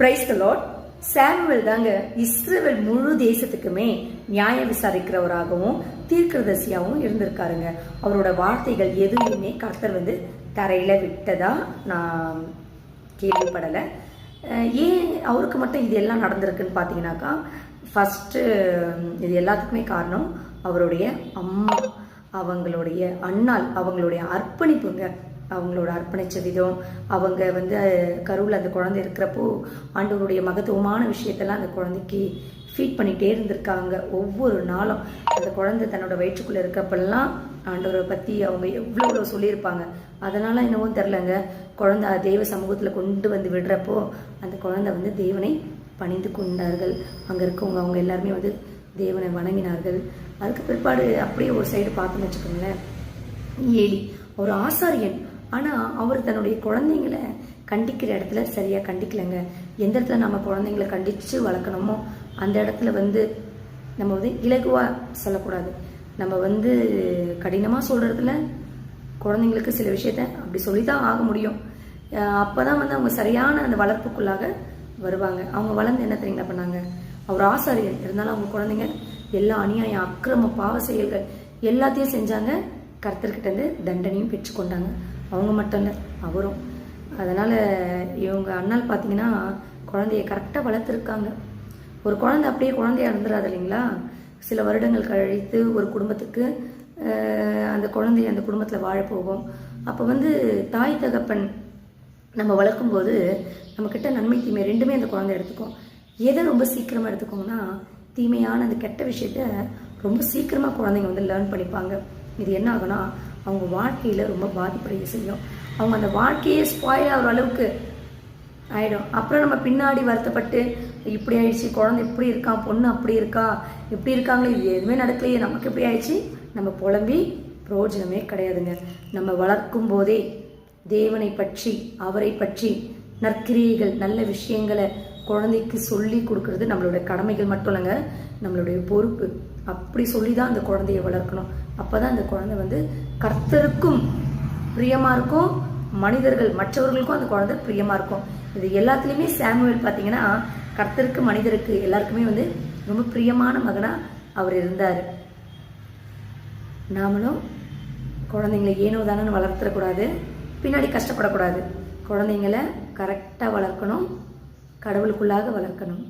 Price the lord தாங்க Israel முழு தேசத்துக்குமே நியாயம் விசாரிக்கிறவராகவும் தீர்க்கதரிசியாகவும் இருந்திருக்காருங்க. அவரோட வார்த்தைகள் எதுவுமே கர்த்தர் வந்து தரையில விட்டதா நான் கேள்விப்படலை. ஏன் அவருக்கு மட்டும் இது எல்லாம் நடந்திருக்குன்னு பார்த்தீங்கன்னாக்கா ஃபஸ்ட்டு இது எல்லாத்துக்குமே காரணம் அவருடைய அம்மா அவங்களுடைய அண்ணால் அவங்களுடைய அர்ப்பணிப்புங்க. அவங்களோட அர்ப்பணிச்ச விதம் அவங்க வந்து கருவில் அந்த குழந்தை இருக்கிறப்போ ஆண்டவருடைய மகத்துவமான விஷயத்தெல்லாம் அந்த குழந்தைக்கு ஃபீட் பண்ணிகிட்டே இருந்திருக்காங்க. ஒவ்வொரு நாளும் அந்த குழந்தை தன்னோட வயிற்றுக்குள்ளே இருக்கப்பெல்லாம் ஆண்டவரை பற்றி அவங்க எவ்வளோ எவ்வளோ சொல்லியிருப்பாங்க. அதனால் என்னவோ தெரிலங்க குழந்தை தெய்வ சமூகத்தில் கொண்டு வந்து விடுறப்போ அந்த குழந்தை வந்து தேவனை பணிந்து கொண்டார்கள். அங்கே இருக்கவங்க அவங்க எல்லாருமே வந்து தேவனை வணங்கினார்கள். அதுக்கு பிற்பாடு அப்படியே ஒரு சைடு பார்த்தோம்னு வச்சுக்கோங்களேன். ஏலி ஒரு ஆசாரியன் ஆனால் அவர் தன்னுடைய குழந்தைங்களை கண்டிக்கிற இடத்துல சரியாக கண்டிக்கலைங்க. எந்த இடத்துல நம்ம குழந்தைங்களை கண்டித்து வளர்க்கணுமோ அந்த இடத்துல வந்து நம்ம வந்து இலகுவாக சொல்லக்கூடாது. நம்ம வந்து கடினமாக சொல்கிறதுல குழந்தைங்களுக்கு சில விஷயத்த அப்படி சொல்லி தான் ஆக முடியும். அப்போ தான் வந்து அவங்க சரியான அந்த வளர்ப்புக்குள்ளாக வருவாங்க. அவங்க வளர்ந்து என்ன தெரியுங்களா பண்ணாங்க? அவர் ஆசாரியர். இருந்தாலும் அவங்க குழந்தைங்க எல்லா அநியாயம் அக்கிரம பாவ செயல்கள் எல்லாத்தையும் செஞ்சாங்க. கர்த்தர்கிட்ட இருந்து தண்டனையும் பெற்றுக்கொண்டாங்க. அவங்க மட்டும் இல்லை அவரும். அதனால் இவங்க அண்ணால் பார்த்தீங்கன்னா குழந்தைய கரெக்டாக வளர்த்துருக்காங்க. ஒரு குழந்தை அப்படியே குழந்தையா இருந்துடாது இல்லைங்களா? சில வருடங்கள் கழித்து ஒரு குடும்பத்துக்கு அந்த குழந்தை அந்த குடும்பத்தில் வாழ போகும் அப்போ வந்து தாய் தகப்பன் நம்ம வளர்க்கும்போது நம்மக்கிட்ட நன்மை தீமை ரெண்டுமே அந்த குழந்தை எடுத்துக்கும். எதை ரொம்ப சீக்கிரமாக எடுத்துக்கோங்கன்னா தீமையான அந்த கெட்ட விஷயத்த ரொம்ப சீக்கிரமாக குழந்தைங்க வந்து லேர்ன் பண்ணிப்பாங்க. இது என்ன ஆகுனா அவங்க வாழ்க்கையில் ரொம்ப பாதிப்படைய செய்யும். அவங்க அந்த வாழ்க்கையே ஸ்பாயில் ஆகிற அளவுக்கு ஆகிடும் அப்புறம் நம்ம பின்னாடி வருத்தப்பட்டு இப்படி ஆயிடுச்சு குழந்தை இப்படி இருக்கான் பொண்ணு அப்படி இருக்கா இப்படி இருக்காங்களே இது எதுவுமே நடக்கலையே நமக்கு இப்படி ஆயிடுச்சு. நம்ம புலம்பி பிரயோஜனமே கிடையாதுங்க. நம்ம வளர்க்கும் போதே தேவனை பற்றி அவரை பற்றி நற்கிரியைகள் நல்ல விஷயங்களை குழந்தைக்கு சொல்லி கொடுக்கறது நம்மளோட கடமைகள் மட்டும் இல்லைங்க நம்மளுடைய பொறுப்பு. அப்படி சொல்லி தான் அந்த குழந்தைய வளர்க்கணும். அப்போ தான் அந்த குழந்தை வந்து கர்த்தருக்கும் பிரியமாக இருக்கும் மனிதர்கள் மற்றவர்களுக்கும் அந்த குழந்தை பிரியமாக இருக்கும். இது எல்லாத்துலேயுமே சாமுவேல் பார்த்தீங்கன்னா கர்த்தருக்கு மனிதருக்கு எல்லாருக்குமே வந்து ரொம்ப பிரியமான மகனாக அவர் இருந்தார். நாமளும் குழந்தைங்களை ஏனோ தானன்னு வளர்த்துடக்கூடாது பின்னாடி கஷ்டப்படக்கூடாது. குழந்தைங்கள கரெக்டாக வளர்க்கணும் கடவுளுக்குள்ளாக வளர்க்கணும்.